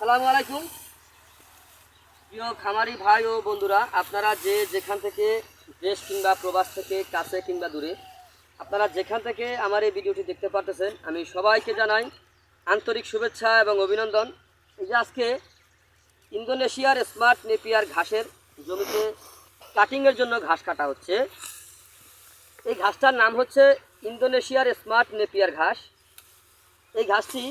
আসসালামু আলাইকুম। প্রিয় খামারি ভাই ও বন্ধুরা, আপনারা যে যেখান থেকে দেশ কিংবা প্রবাস থেকে কাছে কিংবা দূরে, আপনারা যেখান থেকে আমার এই ভিডিওটি দেখতে পারতেছেন, আমি সবাইকে জানাই আন্তরিক শুভেচ্ছা এবং অভিনন্দন। এই যে আজকে ইন্দোনেশিয়ার স্মার্ট নেপিয়ার ঘাসের জমিতে কাটিংয়ের জন্য ঘাস কাটা হচ্ছে। এই ঘাসটার নাম হচ্ছে ইন্দোনেশিয়ার স্মার্ট নেপিয়ার ঘাস। এই ঘাসটি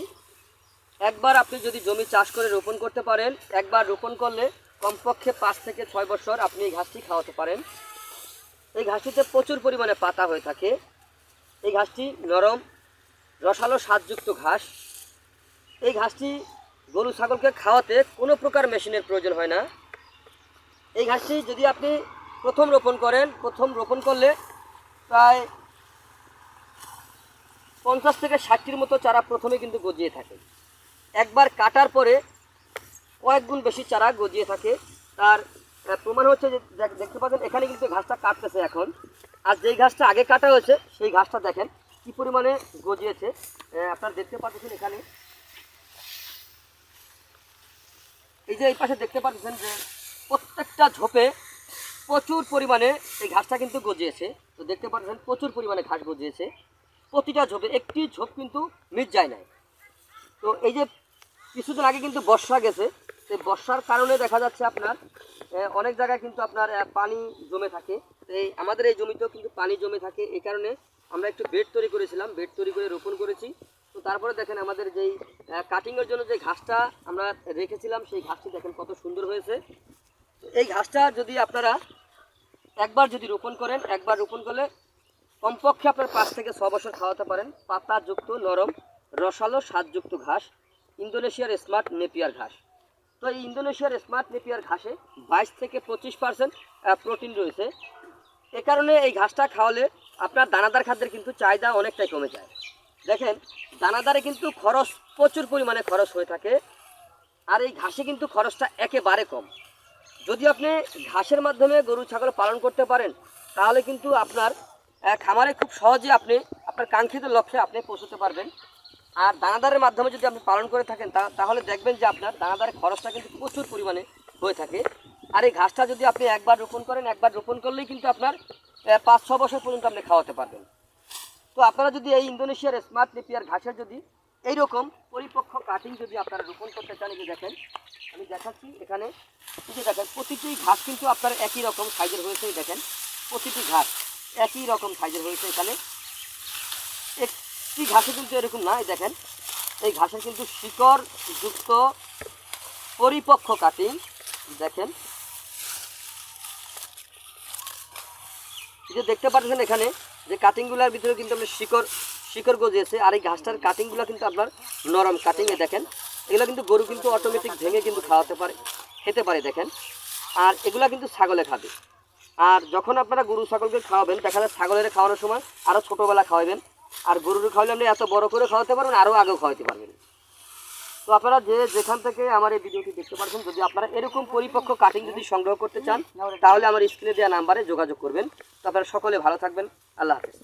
একবার আপনি যদি জমি চাষ করে রোপণ করতে পারেন, একবার রোপণ করলে কমপক্ষে পাঁচ থেকে ছয় বছর আপনি এই ঘাসটি খাওয়াতে পারেন। এই ঘাসটিতে প্রচুর পরিমাণে পাতা হয়ে থাকে। এই ঘাসটি নরম, রসালো স্বাদযুক্ত ঘাস। এই ঘাসটি গরু, ছাগলকে খাওয়াতে কোনো প্রকার মেশিনের প্রয়োজন হয় না। এই ঘাসটি যদি আপনি প্রথম রোপণ করেন, প্রথম রোপণ করলে প্রায় পঞ্চাশ থেকে ষাটটির মতো চারা প্রথমে কিন্তু গজিয়ে থাকে। একবার কাটার পরে কয়েক গুণ বেশি চারা গজিয়ে থাকে। তার প্রমাণ হচ্ছে যে দেখ- দেখতে পাচ্ছেন, এখানে কিন্তু ঘাসটা কাটতেছে এখন। আর যেই ঘাসটা আগে কাটা হয়েছে, সেই ঘাসটা দেখেন কি পরিমাণে গজিয়েছে। আপনারা দেখতে পাচ্ছেন এখানে। এই যে এই পাশে দেখতে পাচ্ছেন যে প্রত্যেকটা ঝোপে প্রচুর পরিমাণে এই ঘাসটা কিন্তু গজিয়েছে। তো দেখতে পাচ্ছেন, প্রচুর পরিমাণে ঘাস গজিয়েছে। প্রতিটা ঝোপে, একটি ঝোপ কিন্তু মিট যায় নাই। তো এই যে কিছুদিন আগে কিন্তু বর্ষা গেছে। সেই বর্ষার কারণে দেখা যাচ্ছে আপনার অনেক জায়গায় কিন্তু আপনার পানি জমে থাকে। এই আমাদের এই জমিতেও কিন্তু পানি জমে থাকে। এই কারণে আমরা একটু বেড তৈরি করেছিলাম, বেড তৈরি করে রোপণ করেছি। তো তারপরে দেখেন আমাদের যেই কাটিংয়ের জন্য যে ঘাসটা আমরা রেখেছিলাম, সেই ঘাসটি দেখেন কত সুন্দর হয়েছে। এই ঘাসটা যদি আপনারা একবার যদি রোপণ করেন, একবার রোপণ করলে কমপক্ষে আপনার পাঁচ থেকে ছ বছর খাওয়াতে পারেন। পাতাযুক্ত নরম, রসালো, স্বাদযুক্ত ঘাস। ইন্দোনেশিয়ার স্মার্ট নেপিয়ার ঘাস। তো এই ইন্দোনেশিয়ার স্মার্ট নেপিয়ার ঘাসে বাইশ থেকে পঁচিশ পার্সেন্ট প্রোটিন রয়েছে। এ কারণে এই ঘাসটা খাওয়ালে আপনার দানাদার খাদ্যের কিন্তু চাহিদা অনেকটাই কমে যায়। দেখেন, দানাদারে কিন্তু খরচ প্রচুর পরিমাণে খরচ হয়ে থাকে, আর এই ঘাসে কিন্তু খরচটা একেবারে কম। যদি আপনি ঘাসের মাধ্যমে গরু, ছাগল পালন করতে পারেন, তাহলে কিন্তু আপনার খামারে খুব সহজে আপনি, আপনার কাঙ্ক্ষিত লক্ষ্যে আপনি পৌঁছতে পারবেন। আর দানাদারের মাধ্যমে যদি আপনি পালন করে থাকেন তাহলে দেখবেন যে আপনার দানাদারের খরচটা কিন্তু প্রচুর পরিমাণে হয়ে থাকে। আর এই ঘাসটা যদি আপনি একবার রোপণ করেন, একবার রোপণ করলেই কিন্তু আপনার পাঁচ ছ বছর পর্যন্ত আপনি খাওয়াতে পারবেন। তো আপনারা যদি এই ইন্দোনেশিয়ার স্মার্ট নেপিয়ার ঘাসের যদি এইরকম পরিপক্ক কাটিং যদি আপনারা রোপণ করতে চান যে দেখেন, আমি দেখাচ্ছি এখানে যে দেখেন, প্রতিটি ঘাস কিন্তু আপনার একই রকম সাইজের হয়েছে দেখেন, প্রতিটি ঘাস একই রকম সাইজের হয়েছে এখানে। একটি ঘাসে কিন্তু এরকম না, এই দেখেন। এই ঘাসের কিন্তু শিকড় যুক্ত পরিপক্ক কাটিং, দেখেন। যে দেখতে পাচ্ছেন এখানে যে কাটিংগুলোর ভিতরে কিন্তু আপনার শিকড় শিকড় গজিয়েছে, আর এই ঘাসটার কাটিংগুলো কিন্তু আপনার নরম কাটিং এ দেখেন। এগুলো কিন্তু গরু কিন্তু অটোমেটিক ভেঙে কিন্তু খাওয়াতে পারে, খেতে পারে, দেখেন। আর এগুলা কিন্তু ছাগলে খাবে। আর যখন আপনারা গরু ছাগলকে খাওয়াবেন, দেখা যায় ছাগলের খাওয়ানোর সময় আরও ছোটোবেলা খাওয়াবেন। আর গরুর খাওয়ালে এত বড় করে খাওয়াতে পারবেন আরও আগেও খাওয়াতে পারবেন। তো আপনারা যে যেখান থেকে আমার এই ভিডিওটি দেখতে পাচ্ছেন যদি আপনারা এরকম পরিপক্ক কাটিং যদি সংগ্রহ করতে চান, তাহলে আমার স্ক্রিনে দেওয়া নাম্বারে যোগাযোগ করবেন। তো আপনারা সকলে ভালো থাকবেন। আল্লাহ হাফেজ।